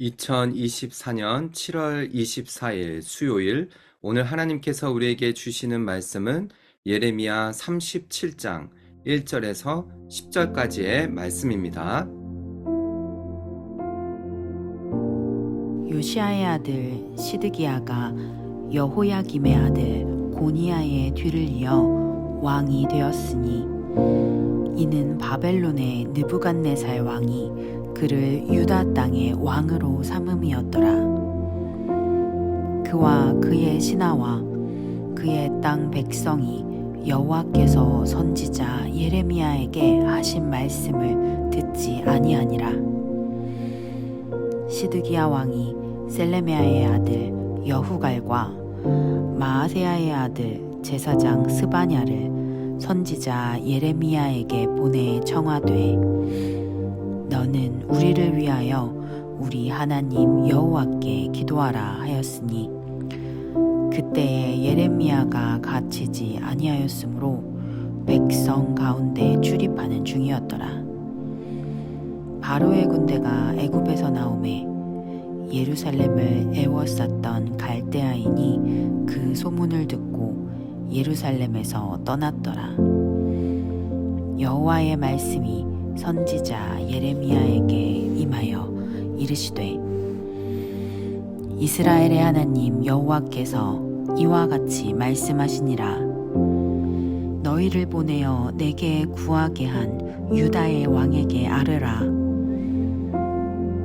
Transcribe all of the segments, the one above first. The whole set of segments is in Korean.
(2024년 7월 24일) 수요일 오늘 하나님께서 우리에게 주시는 말씀은 예레미야 37장 1절에서 10절까지의 말씀입니다. 요시아의 아들 시드기야가 여호야김의 아들 고니야의 뒤를 이어 왕이 되었으니 이는 바벨론의 느부갓네살 왕이 그를 유다 땅의 왕으로 삼음이었더라. 그와 그의 신하와 그의 땅 백성이 여호와께서 선지자 예레미야에게 하신 말씀을 듣지 아니하니라. 시드기야 왕이 셀레메아의 아들 여후갈과 마아세야의 아들 제사장 스바냐를 선지자 예레미야에게 보내 청하되 너는 우리를 위하여 우리 하나님 여호와께 기도하라 하였으니 그때에 예레미야가 갇히지 아니하였으므로 백성 가운데 출입하는 중이었더라. 바로의 군대가 애굽에서 나오매 예루살렘을 애워쌌던 갈대아인이 그 소문을 듣고 예루살렘에서 떠났더라. 여호와의 말씀이 선지자 예레미야에게 임하여 이르시되 이스라엘의 하나님 여호와께서 이와 같이 말씀하시니라 너희를 보내어 내게 구하게 한 유다의 왕에게 아뢰라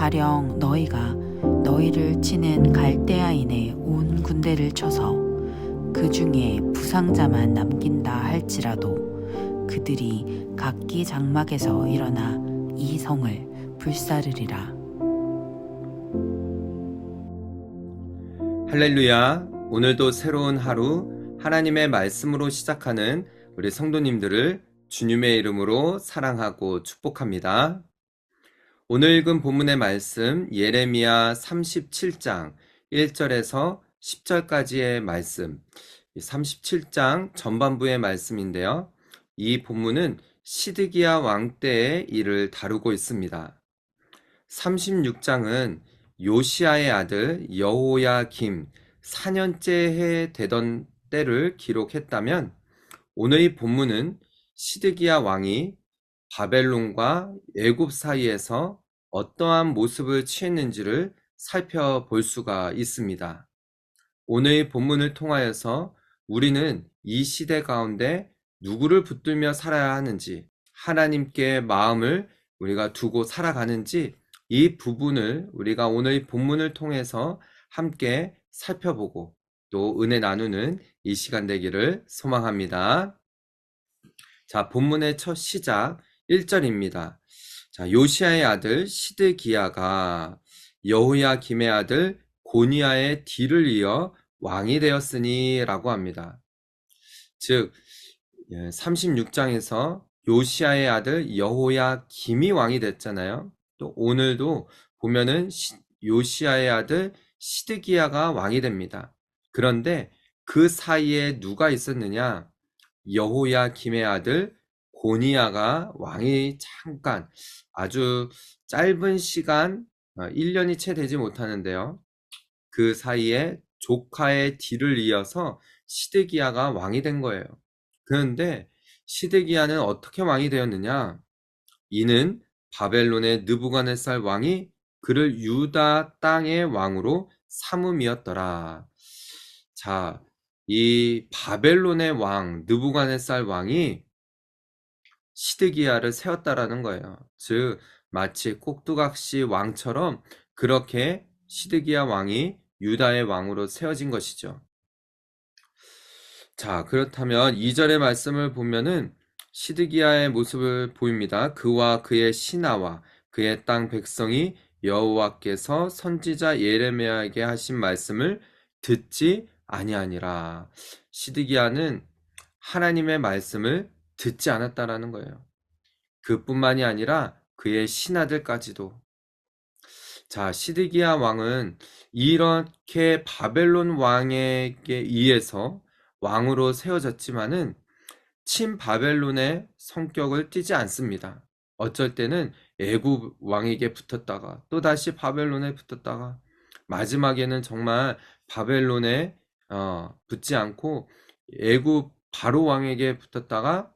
가령 너희가 너희를 치는 갈대아인의 온 군대를 쳐서 그 중에 부상자만 남긴다 할지라도 그들이 각기 장막에서 일어나 이 성을 불사르리라. 할렐루야. 오늘도 새로운 하루 하나님의 말씀으로 시작하는 우리 성도님들을 주님의 이름으로 사랑하고 축복합니다. 오늘 읽은 본문의 말씀 예레미야 37장 1절에서 10절까지의 말씀 37장 전반부의 말씀인데요. 이 본문은 시드기야 왕 때의 일을 다루고 있습니다. 36장은 요시아의 아들 여호야 김 4년째 해 되던 때를 기록했다면 오늘 이 본문은 시드기야 왕이 바벨론과 애굽 사이에서 어떠한 모습을 취했는지를 살펴볼 수가 있습니다. 오늘 본문을 통하여서 우리는 이 시대 가운데 누구를 붙들며 살아야 하는지, 하나님께 마음을 우리가 두고 살아가는지 이 부분을 우리가 오늘 본문을 통해서 함께 살펴보고 또 은혜 나누는 이 시간 되기를 소망합니다. 자, 본문의 첫 시작 1절입니다. 자, 요시아의 아들 시드기야가 여호야 김의 아들 고니야의 뒤를 이어 왕이 되었으니 라고 합니다. 즉 36장에서 요시아의 아들 여호야 김이 왕이 됐잖아요. 또 오늘도 보면은 요시아의 아들 시드기야가 왕이 됩니다. 그런데 그 사이에 누가 있었느냐? 여호야 김의 아들 고니야가 왕이 잠깐 아주 짧은 시간 1년이 채 되지 못하는데요. 그 사이에 조카의 뒤를 이어서 시드기야가 왕이 된 거예요. 그런데 시드기야는 어떻게 왕이 되었느냐? 이는 바벨론의 느부갓네살 왕이 그를 유다 땅의 왕으로 삼음이었더라. 자, 이 바벨론의 왕 느부갓네살 왕이 시드기야를 세웠다라는 거예요. 즉 마치 꼭두각시 왕처럼 그렇게 시드기야 왕이 유다의 왕으로 세워진 것이죠. 자, 그렇다면 2절의 말씀을 보면은 시드기야의 모습을 보입니다. 그와 그의 신하와 그의 땅 백성이 여호와께서 선지자 예레미야에게 하신 말씀을 듣지 아니하니라. 시드기야는 하나님의 말씀을 듣지 않았다라는 거예요. 그뿐만이 아니라 그의 신하들까지도. 자, 시드기야 왕은 이렇게 바벨론 왕에게 의해서 왕으로 세워졌지만은 친 바벨론의 성격을 띠지 않습니다. 어쩔 때는 애굽 왕에게 붙었다가 또 다시 바벨론에 붙었다가 마지막에는 정말 바벨론에 어, 붙지 않고 애굽 바로 왕에게 붙었다가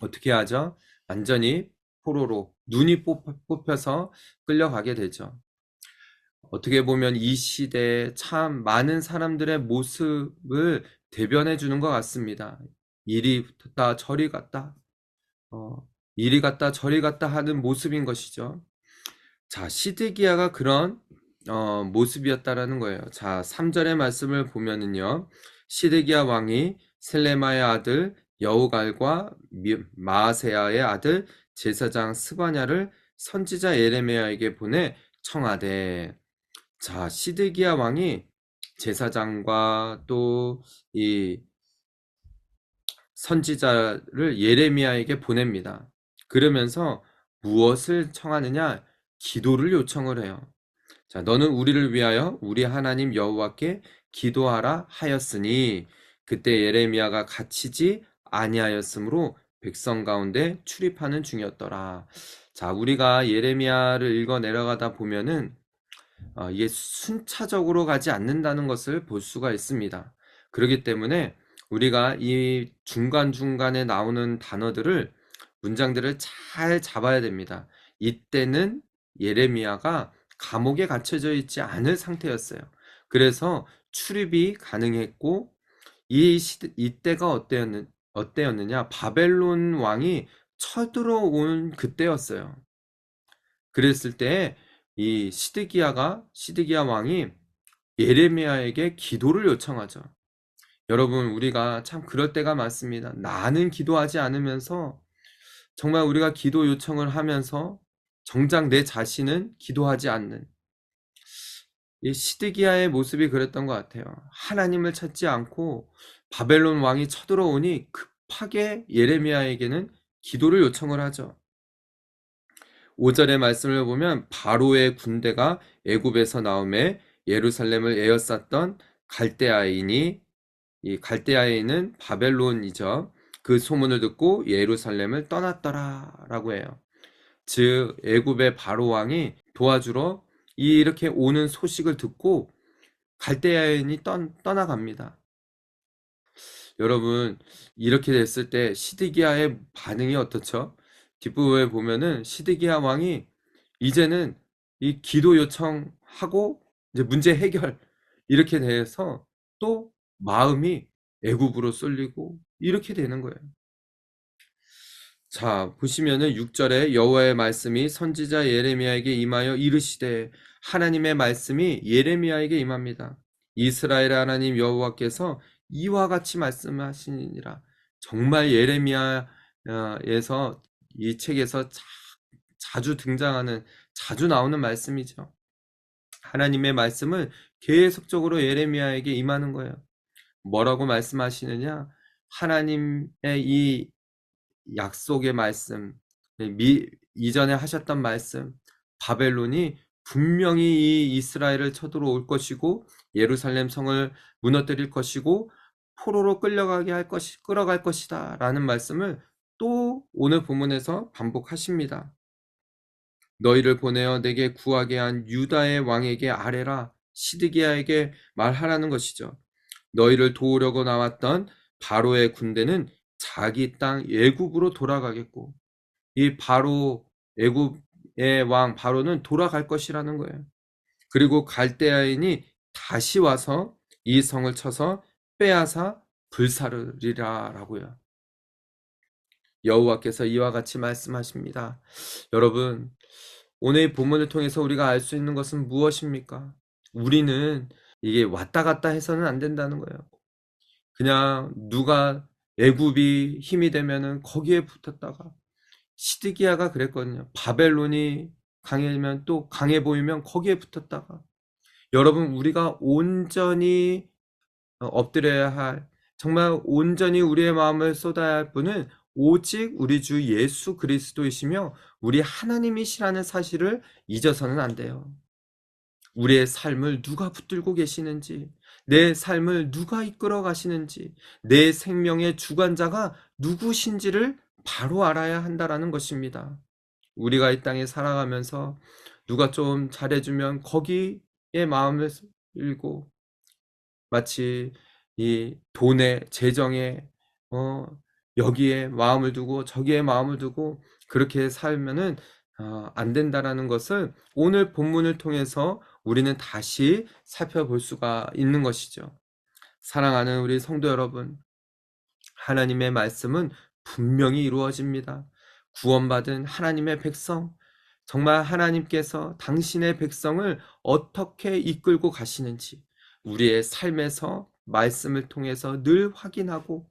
어떻게 하죠? 완전히 포로로 눈이 뽑- 뽑혀서 끌려가게 되죠. 어떻게 보면 이 시대에 참 많은 사람들의 모습을 대변해 주는 것 같습니다. 이리 붙었다 저리 갔다 어, 이리 갔다 저리 갔다 하는 모습인 것이죠. 자, 시드기야가 그런 어, 모습이었다라는 거예요. 자, 3절의 말씀을 보면은요. 시드기야 왕이 셀레마의 아들 여우갈과 미- 마아세야의 아들 제사장 스바냐를 선지자 예레미야에게 보내 청하되 자, 시드기야 왕이 제사장과 또 이 선지자를 예레미야에게 보냅니다. 그러면서 무엇을 청하느냐? 기도를 요청을 해요. 자, 너는 우리를 위하여 우리 하나님 여호와께 기도하라 하였으니 그때 예레미야가 갇히지 아니하였으므로 백성 가운데 출입하는 중이었더라. 자, 우리가 예레미야를 읽어 내려가다 보면은 어, 이게 순차적으로 가지 않는다는 것을 볼 수가 있습니다. 그렇기 때문에 우리가 이 중간중간에 나오는 단어들을 문장들을 잘 잡아야 됩니다. 이때는 예레미야가 감옥에 갇혀져 있지 않을 상태였어요. 그래서 출입이 가능했고 이 시대, 이때가 어때였느, 어때였느냐? 바벨론 왕이 쳐들어온 그때였어요. 그랬을 때이 시드기야가 시드기야 왕이 예레미야에게 기도를 요청하죠. 여러분, 우리가 참 그럴 때가 많습니다. 나는 기도하지 않으면서 정말 우리가 기도 요청을 하면서 정작 내 자신은 기도하지 않는 이 시드기야의 모습이 그랬던 것 같아요. 하나님을 찾지 않고 바벨론 왕이 쳐들어오니 급하게 예레미야에게는 기도를 요청을 하죠. 5절의 말씀을 보면 바로의 군대가 애굽에서 나오매 예루살렘을 에워쌌던 갈대아인이 이 갈대아인은 바벨론이죠. 그 소문을 듣고 예루살렘을 떠났더라라고 해요. 즉 애굽의 바로 왕이 도와주러 이렇게 오는 소식을 듣고 갈대아인이 떠, 떠나갑니다. 여러분 이렇게 됐을 때 시드기야의 반응이 어떻죠? 뒷부분에 보면은 시드기야 왕이 이제는 이 기도 요청하고 이제 문제 해결 이렇게 돼서 또 마음이 애굽으로 쏠리고 이렇게 되는 거예요. 자, 보시면은 6절에 여호와의 말씀이 선지자 예레미야에게 임하여 이르시되 하나님의 말씀이 예레미야에게 임합니다. 이스라엘 하나님 여호와께서 이와 같이 말씀하시니라. 정말 예레미야에서 이 책에서 자, 자주 등장하는 자주 나오는 말씀이죠. 하나님의 말씀은 계속적으로 예레미야에게 임하는 거예요. 뭐라고 말씀하시느냐? 하나님의 이 약속의 말씀, 미, 이전에 하셨던 말씀, 바벨론이 분명히 이 이스라엘을 쳐들어올 것이고 예루살렘 성을 무너뜨릴 것이고 포로로 끌려가게 할 것이 끌어갈 것이다 라는 말씀을 또 오늘 본문에서 반복하십니다. 너희를 보내어 내게 구하게 한 유다의 왕에게 아뢰라 시드기야에게 말하라는 것이죠. 너희를 도우려고 나왔던 바로의 군대는 자기 땅 애굽으로 돌아가겠고 이 바로 애굽의 왕 바로는 돌아갈 것이라는 거예요. 그리고 갈대아인이 다시 와서 이 성을 쳐서 빼앗아 불사르리라라고요. 여호와께서 이와 같이 말씀하십니다. 여러분, 오늘 이 본문을 통해서 우리가 알 수 있는 것은 무엇입니까? 우리는 이게 왔다 갔다 해서는 안 된다는 거예요. 그냥 누가 애굽이 힘이 되면은 거기에 붙었다가 시드기야가 그랬거든요. 바벨론이 강해지면 또 강해 보이면 거기에 붙었다가 여러분 우리가 온전히 어, 엎드려야 할 정말 온전히 우리의 마음을 쏟아야 할 분은 오직 우리 주 예수 그리스도이시며 우리 하나님이시라는 사실을 잊어서는 안 돼요. 우리의 삶을 누가 붙들고 계시는지, 내 삶을 누가 이끌어 가시는지, 내 생명의 주관자가 누구신지를 바로 알아야 한다라는 것입니다. 우리가 이 땅에 살아가면서 누가 좀 잘해주면 거기에 마음을 일고 마치 이 돈에 재정에 어 여기에 마음을 두고 저기에 마음을 두고 그렇게 살면은 어, 안 된다라는 것을 오늘 본문을 통해서 우리는 다시 살펴볼 수가 있는 것이죠. 사랑하는 우리 성도 여러분, 하나님의 말씀은 분명히 이루어집니다. 구원받은 하나님의 백성, 정말 하나님께서 당신의 백성을 어떻게 이끌고 가시는지 우리의 삶에서 말씀을 통해서 늘 확인하고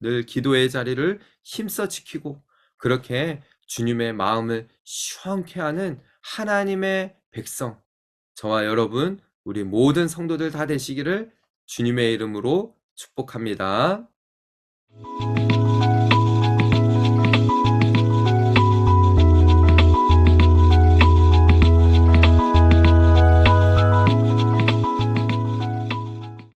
늘 기도의 자리를 힘써 지키고 그렇게 주님의 마음을 시원케 하는 하나님의 백성, 저와 여러분, 우리 모든 성도들 다 되시기를 주님의 이름으로 축복합니다.